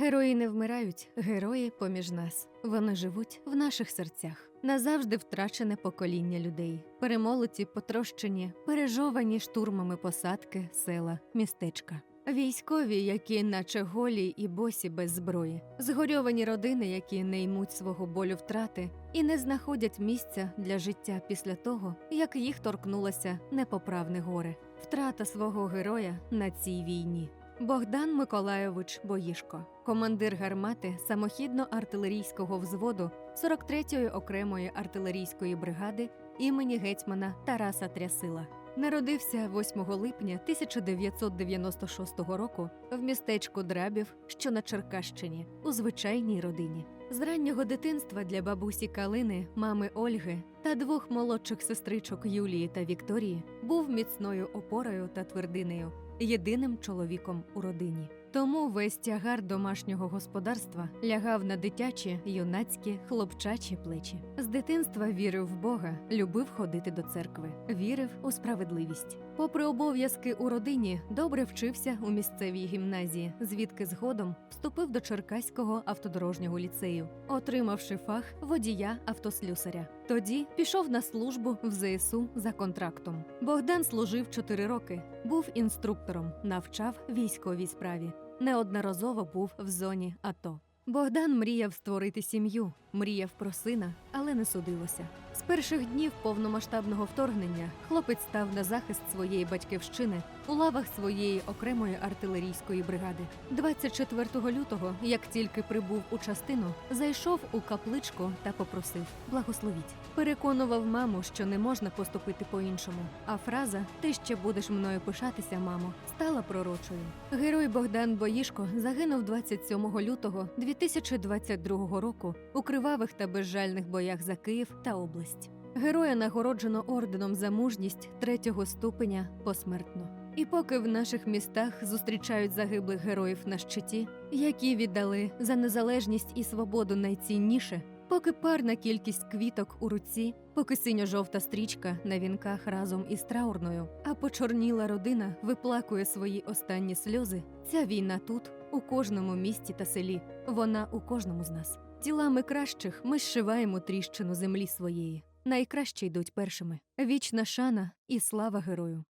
Герої не вмирають, герої поміж нас. Вони живуть в наших серцях. Назавжди втрачене покоління людей, перемолоті, потрощені, пережовані штурмами посадки, села, містечка. Військові, які наче голі і босі без зброї, згорьовані родини, які не ймуть свого болю втрати і не знаходять місця для життя після того, як їх торкнулося непоправне горе, втрата свого героя на цій війні. Богдан Миколайович Боїшко, командир гармати самохідно-артилерійського взводу 43-ї окремої артилерійської бригади імені гетьмана Тараса Трясила. Народився 8 липня 1996 року в містечку Драбів, що на Черкащині, у звичайній родині. З раннього дитинства для бабусі Калини, мами Ольги та двох молодших сестричок Юлії та Вікторії був міцною опорою та твердинею, єдиним чоловіком у родині. Тому весь тягар домашнього господарства лягав на дитячі, юнацькі, хлопчачі плечі. З дитинства вірив в Бога, любив ходити до церкви, вірив у справедливість. Попри обов'язки у родині, добре вчився у місцевій гімназії, звідки згодом вступив до Черкаського автодорожнього ліцею, отримавши фах водія автослюсаря. Тоді пішов на службу в ЗСУ за контрактом. Богдан служив 4 роки, був інструктором, навчав військовій справі. Неодноразово був в зоні АТО. Богдан мріяв створити сім'ю, мріяв про сина, але не судилося. З перших днів повномасштабного вторгнення хлопець став на захист своєї батьківщини у лавах своєї окремої артилерійської бригади. 24 лютого, як тільки прибув у частину, зайшов у капличку та попросив благословіть. Переконував маму, що не можна поступити по-іншому. А фраза Ти ще будеш мною пишатися, мамо, стала пророчою. Герой Богдан Боїшко загинув 27 лютого 2022 року у кривавих та безжальних боях за Київ та область. Героя нагороджено орденом за мужність третього ступеня посмертно. І поки в наших містах зустрічають загиблих героїв на щиті, які віддали за незалежність і свободу найцінніше, поки парна кількість квіток у руці, поки синьо-жовта стрічка на вінках разом із траурною, а почорніла родина виплакує свої останні сльози. Ця війна тут, у кожному місті та селі, вона у кожному з нас. Тілами кращих ми зшиваємо тріщину землі своєї. Найкраще йдуть першими. Вічна шана і слава герою.